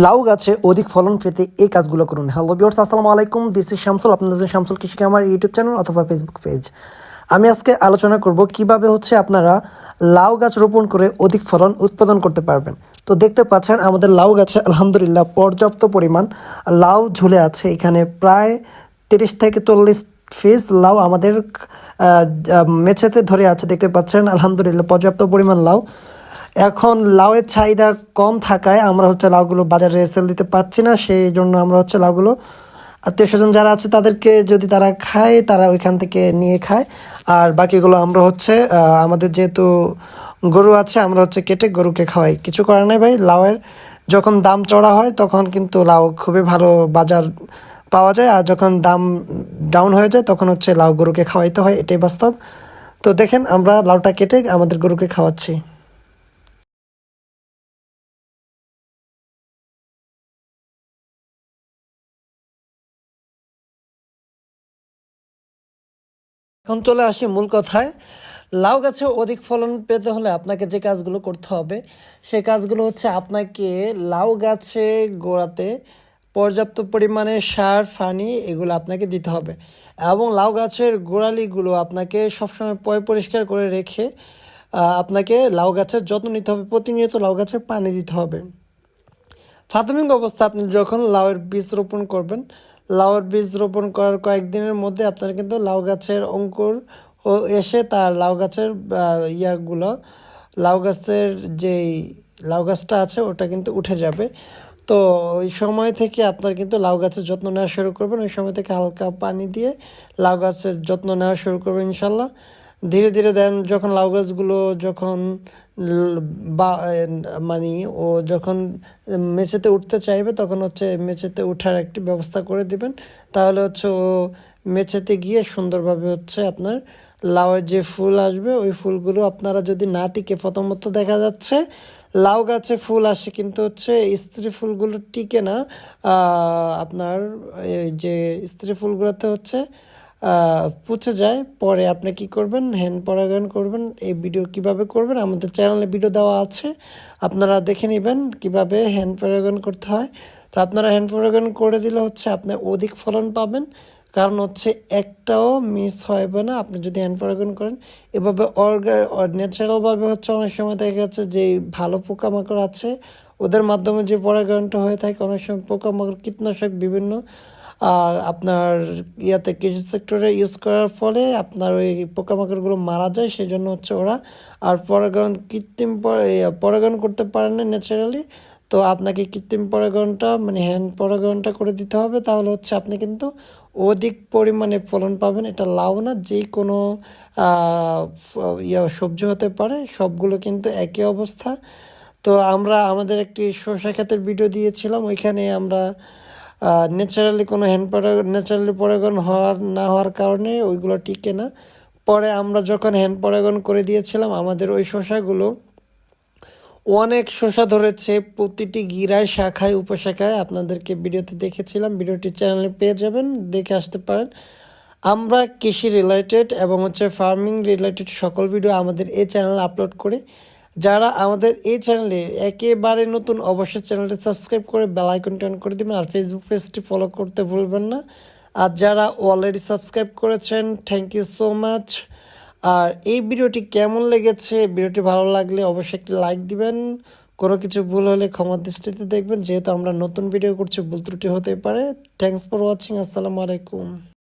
লাউ গাছে অধিক ফলন পেতে এই কাজগুলো করুন। হ্যালো বিয়ার্স আসসালামু আলাইকুম। দিস ইজ শামসুল আপনাদের শামসুল কৃষিকে আমার ইউটিউব চ্যানেল অথবা ফেসবুক পেজ আমি আজকে আলোচনা করব কীভাবে হচ্ছে আপনারা লাউ গাছ রোপণ করে অধিক ফলন উৎপাদন করতে পারবেন। তো দেখতে পাচ্ছেন আমাদের লাউ গাছে আলহামদুলিল্লাহ পর্যাপ্ত পরিমাণ লাউ ঝুলে আছে। এখানে প্রায় তিরিশ থেকে চল্লিশ ফিস লাউ আমাদের আহ, ধরে আছে। দেখতে পাচ্ছেন আলহামদুলিল্লাহ পর্যাপ্ত পরিমাণ লাউ। এখন লাউয়ের চাহিদা কম থাকায় আমরা হচ্ছে লাউগুলো বাজারে সেল দিতে পারছি না, সেই জন্য আমরা হচ্ছে লাউগুলো আত্মীয় স্বজন যারা আছে তাদেরকে যদি তারা খায়, তারা ওইখান থেকে নিয়ে খায়। আর বাকিগুলো আমরা হচ্ছে আমাদের যেহেতু গরু আছে, আমরা হচ্ছে কেটে গরুকে খাওয়াই। কিছু করার নাই ভাই, লাউয়ের যখন দাম চড়া হয়, তখন কিন্তু লাউ খুবই ভালো বাজার পাওয়া যায়। আর যখন দাম ডাউন হয়ে যায়, তখন হচ্ছে লাউ গরুকে খাওয়াইতে হয়, এটাই বাস্তব। তো দেখেন, আমরা লাউটা কেটে আমাদের গরুকে খাওয়াচ্ছি। এখন চলে আসি মূল কথায়। লাউ গাছে অধিক ফলন পেতে হলে আপনাকে যে কাজগুলো করতে হবে, সে কাজগুলো হচ্ছে আপনাকে লাউ গাছে গোড়াতে পর্যাপ্ত পরিমাণে সার ফানি এগুলো আপনাকে দিতে হবে এবং লাউ গাছের গোড়ালিগুলো আপনাকে সবসময় পয় পরিষ্কার করে রেখে আপনাকে লাউ গাছের যত্ন নিতে হবে, প্রতিনিয়ত লাউ গাছে পানি দিতে হবে। প্রাথমিক অবস্থা আপনি যখন লাউয়ের বীজ রোপণ করবেন লাউয়ের বীজ রোপণ করার কয়েকদিনের মধ্যে আপনার কিন্তু লাউ গাছের অঙ্কুর ও এসে তার লাউ গাছের ইয়াগুলো, লাউ গাছের যেই লাউ গাছটা আছে ওটা কিন্তু উঠে যাবে। তো ওই সময় থেকে আপনার কিন্তু লাউ গাছের যত্ন নেওয়া শুরু করবেন। ওই সময় থেকে হালকা পানি দিয়ে লাউ গাছের যত্ন নেওয়া শুরু করবেন ইনশাল্লাহ। ধীরে ধীরে দেন, যখন লাউ গাছগুলো যখন বা মানে ও যখন মেঝেতে উঠতে চাইবে, তখন হচ্ছে মেঝেতে উঠার একটি ব্যবস্থা করে দিবেন। তাহলে হচ্ছে ও মেঝেতে গিয়ে সুন্দরভাবে হচ্ছে আপনার লাউয়ের যে ফুল আসবে, ওই ফুলগুলো আপনারা যদি না টিকে, প্রথমত দেখা যাচ্ছে লাউ গাছে ফুল আসে, কিন্তু হচ্ছে স্ত্রী ফুলগুলো টিকে না। আপনার যে স্ত্রী ফুলগুলোতে হচ্ছে পচে যায়, পরে আপনি কি করবেন? হ্যান্ড পরাগায়ন করবেন। এই ভিডিও কীভাবে করবেন? আমাদের চ্যানেলে ভিডিও দেওয়া আছে। আপনারা দেখে নেবেন কীভাবে হ্যান্ড পরাগায়ন করতে হয়। তো আপনারা হ্যান্ড পরাগায়ন করে দিলে হচ্ছে আপনি অধিক ফলন পাবেন। কারণ হচ্ছে একটাও মিস হবে না। আপনি যদি হ্যান্ড পরাগায়ন করেন, এভাবে অর্গা ন্যাচারালভাবে হচ্ছে অনেক সময় দেখা যাচ্ছে যে ভালো পোকামাকড় আছে। ওদের মাধ্যমে যে পরাগায়নটা হয়ে থাকে, অনেক সময় পোকামাকড়, কীটনাশক বিভিন্ন আপনার ইয়াতে কৃষি সেক্টরে ইউজ করার ফলে আপনার ওই পোকামাকড়গুলো মারা যায় সেই জন্য হচ্ছে ওরা আর পরাগায়ন কৃত্রিম পরা- পরাগায়ন করতে পারে না ন্যাচারালি তো আপনাকে কৃত্রিম পরাগায়নটা মানে হ্যান্ড পরাগায়নটা করে দিতে হবে। তাহলে হচ্ছে আপনি কিন্তু অধিক পরিমাণে ফলন পাবেন। এটা লাউ না, যে কোনো ইয়া সবজি হতে পারে, সবগুলো কিন্তু একই অবস্থা। তো আমরা, আমাদের একটি শসা ক্ষেতের ভিডিও দিয়েছিলাম। ওইখানে আমরা ন্যাচারালি কোনো হ্যান্ড ন্যাচারালি পরাগন হওয়ার, না হওয়ার কারণে ওইগুলো টিকে না। পরে আমরা যখন হ্যান্ড পরাগন করে দিয়েছিলাম, আমাদের ওই শসাগুলো অনেক শসা ধরেছে, প্রতিটি গিরায়, শাখায়, উপশাখায়। আপনাদেরকে ভিডিওতে দেখেছিলাম, ভিডিওটি চ্যানেলে পেয়ে যাবেন, দেখে আসতে পারেন। আমরা কৃষি রিলেটেড এবং হচ্ছে ফার্মিং রিলেটেড সকল ভিডিও আমাদের এই চ্যানেল আপলোড করি যারা আমাদের এই চ্যানেলে একেবারে নতুন, অবশ্যই চ্যানেলটি সাবস্ক্রাইব করে বেল আইকনটি করে দিবেন, আর ফেসবুক পেজটি ফলো করতে ভুলবেন না। আর যারা অলরেডি সাবস্ক্রাইব করেছেন থ্যাংক ইউ সো মাচ আর এই ভিডিওটি কেমন লেগেছে, ভিডিওটি ভালো লাগলে অবশ্যই একটি লাইক দিবেন। কোনো কিছু ভুল হলে ক্ষমা দৃষ্টিতে দেখবেন, যেহেতু আমরা নতুন ভিডিও করছি, ভুল ত্রুটি হতে পারে। থ্যাংকস ফর ওয়াচিং আসসালামু আলাইকুম।